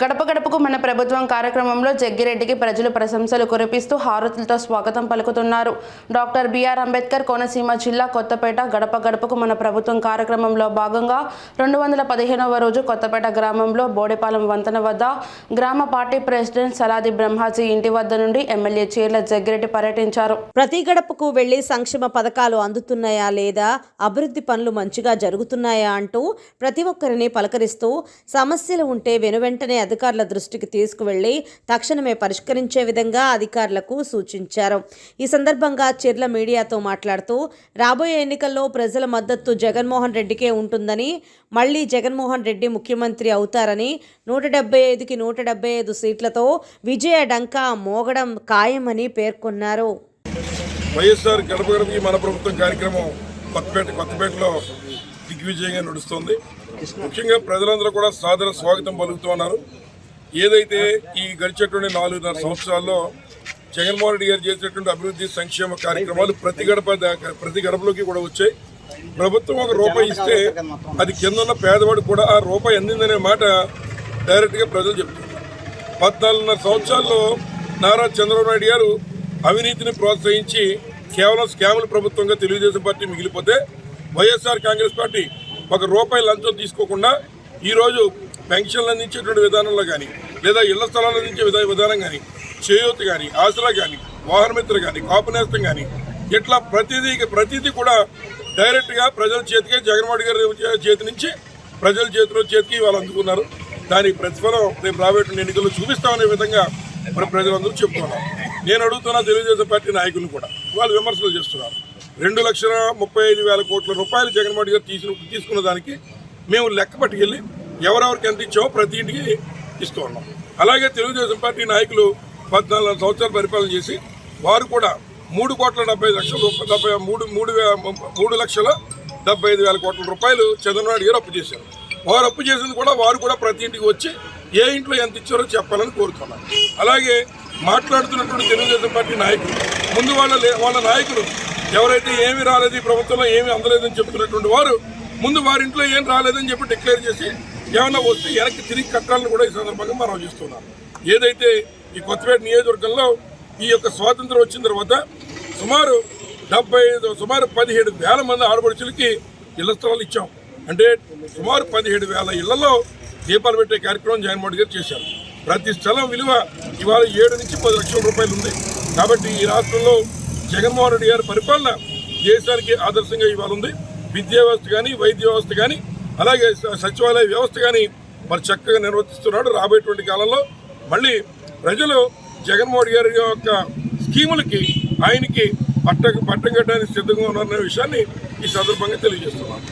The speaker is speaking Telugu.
గడప గడపకు మన ప్రభుత్వం కార్యక్రమంలో జగ్గిరెడ్డికి ప్రజలు ప్రశంసలు కురిపిస్తూ హారతులతో స్వాగతం పలుకుతున్నారు. డాక్టర్ బిఆర్ అంబేద్కర్ కోనసీమ జిల్లా కొత్తపేట గడప గడపకు మన ప్రభుత్వం కార్యక్రమంలో భాగంగా రెండు వందల పదిహేనవ రోజు కొత్తపేట గ్రామంలో బోడెపాలెం వంతెన వద్ద గ్రామ పార్టీ ప్రెసిడెంట్ సలాది బ్రహ్మాజీ ఇంటి వద్ద నుండి ఎమ్మెల్యే చీర్ల జగ్గిరెడ్డి పర్యటించారు. ప్రతి గడపకు వెళ్ళి సంక్షేమ పథకాలు అందుతున్నాయా లేదా? అభివృద్ధి పనులు మంచిగా జరుగుతున్నాయా అంటూ ప్రతి ఒక్కరిని పలకరిస్తూ సమస్యలు ఉంటే వెనువెంటనే అధికారుల దృష్టికి తీసుకువెళ్ళి తక్షణమే పరిష్కరించే విధంగా అధికారులకు సూచించారు. ఈ సందర్భంగా చెర్ల మీడియాతో మాట్లాడుతూ రాబోయే ఎన్నికల్లో ప్రజల మద్దతు జగన్మోహన్ రెడ్డికే ఉంటుందని మళ్ళీ జగన్మోహన్ రెడ్డి ముఖ్యమంత్రి అవుతారని నూట డెబ్బై ఐదుకి నూట డెబ్బై ఐదు సీట్లతో విజయ డంకా మోగడం ఖాయమని పేర్కొన్నారు. వైఎస్ఆర్ గడప గడపకి మన ప్రభుత్వం కార్యక్రమం కొత్తపేట కొత్తపేటలో దిగ్విజయంగా నడుస్తుంది. ముఖ్యంగా ప్రజలందరూ కూడా సాదర స్వాగతం పలుకుతున్నారు ఏదైతే ఈ గడిచేటువంటి నాలుగున్నర సంవత్సరాల్లో జగన్మోహన్ రెడ్డి గారు చేసినటువంటి అభివృద్ధి సంక్షేమ కార్యక్రమాలు ప్రతి గడప ప్రతి గడపలోకి కూడా వచ్చాయి. ప్రభుత్వం ఒక రూపాయి ఇస్తే అది కింద ఉన్న పేదవాడు కూడా ఆ రూపాయి అందిందనే మాట డైరెక్ట్గా ప్రజలు చెప్తున్నారు. పద్నాలుగున్నర సంవత్సరాల్లో నారా చంద్రబాబు నాయుడు గారు అవినీతిని ప్రోత్సహించి కేవలం స్కాముల ప్రభుత్వంగా తెలుగుదేశం పార్టీ మిగిలిపోతే వైఎస్ఆర్ కాంగ్రెస్ పార్టీ ఒక రూపాయి లంచం తీసుకోకుండా ఈరోజు పెన్షన్లు అందించేటువంటి విధానంలో కానీ లేదా ఇళ్ళ స్థలాలు అందించే విధా విధానం కానీ చేయూత కానీ ఆసరా కానీ వాహనమిత్ర కానీ కాపు నేస్తం కానీ ఇట్లా ప్రతిదీ ప్రతిదీ కూడా డైరెక్ట్గా ప్రజల చేతికే జగన్మోహన్ గారి చేతి నుంచి ప్రజల చేతిలో చేతికి వాళ్ళు అందుకున్నారు. దానికి ప్రతిఫలం రేపు రాబోయే ఎన్నికల్లో చూపిస్తామనే విధంగా మరి ప్రజలందరూ చెప్తున్నారు. నేను అడుగుతున్నా తెలుగుదేశం పార్టీ నాయకులు కూడా. వాళ్ళు విమర్శలు చేస్తున్నారు. రెండు లక్షల ముప్పై ఐదు వేల కోట్ల రూపాయలు జగన్మోహన్ గారు తీసిన తీసుకున్న దానికి మేము లెక్క పట్టుకెళ్ళి ఎవరెవరికి ఎంత ఇచ్చామో ప్రతి ఇంటికి ఇస్తూ ఉన్నాం. అలాగే తెలుగుదేశం పార్టీ నాయకులు పద్నాలుగు సంవత్సరాలు పరిపాలన చేసి వారు కూడా మూడు కోట్ల డెబ్బై లక్షల డెబ్బై మూడు మూడు మూడు లక్షల డెబ్బై ఐదు వేల కోట్ల రూపాయలు చంద్రబాబు గారు అప్పు చేశారు. వారు అప్పు చేసింది కూడా వారు కూడా ప్రతి ఇంటికి వచ్చి ఏ ఇంట్లో ఎంత ఇచ్చారో చెప్పాలని కోరుతున్నారు. అలాగే మాట్లాడుతున్నటువంటి తెలుగుదేశం పార్టీ నాయకులు ముందు వాళ్ళ లే- వాళ్ళ నాయకులు ఎవరైతే ఏమి రాలేదు ఈ ప్రభుత్వంలో ఏమి అందలేదని చెప్తున్నటువంటి వారు ముందు వారి ఇంట్లో ఏం రాలేదని చెప్పి డిక్లేర్ చేసి ఏమైనా వస్తే వెనక్కి తిరిగి కట్టాలని కూడా ఈ సందర్భంగా మనం చేస్తున్నాం ఏదైతే ఈ కొత్తపేట నియోజకవర్గంలో ఈ యొక్క స్వాతంత్రం వచ్చిన తర్వాత సుమారు డెబ్బై ఐదు సుమారు పదిహేడు వేల మంది ఆడపడుచులకి ఇళ్ళ స్థలాలు ఇచ్చాం. అంటే సుమారు పదిహేడు వేల ఇళ్ళలో దీపాలు పెట్టే కార్యక్రమం జగన్మోహన్ గారు చేశారు. ప్రతి స్థలం విలువ ఇవాళ ఏడు నుంచి పది లక్షల రూపాయలు ఉంది. కాబట్టి ఈ రాష్ట్రంలో జగన్మోహన్ రెడ్డి గారి పరిపాలన దేశానికి ఆదర్శంగా ఇవాళ ఉంది. విద్యా వ్యవస్థ కానీ వైద్య వ్యవస్థ కానీ అలాగే సచివాలయ వ్యవస్థ కానీ మరి చక్కగా నిర్వర్తిస్తున్నాడు రాబోయేటువంటి కాలంలో. మళ్ళీ ప్రజలు జగన్మోహన్ గారి యొక్క స్కీములకి ఆయనకి పట్ట పట్టం కట్టడానికి సిద్ధంగా ఉన్నారనే విషయాన్ని ఈ సందర్భంగా తెలియజేస్తున్నాను.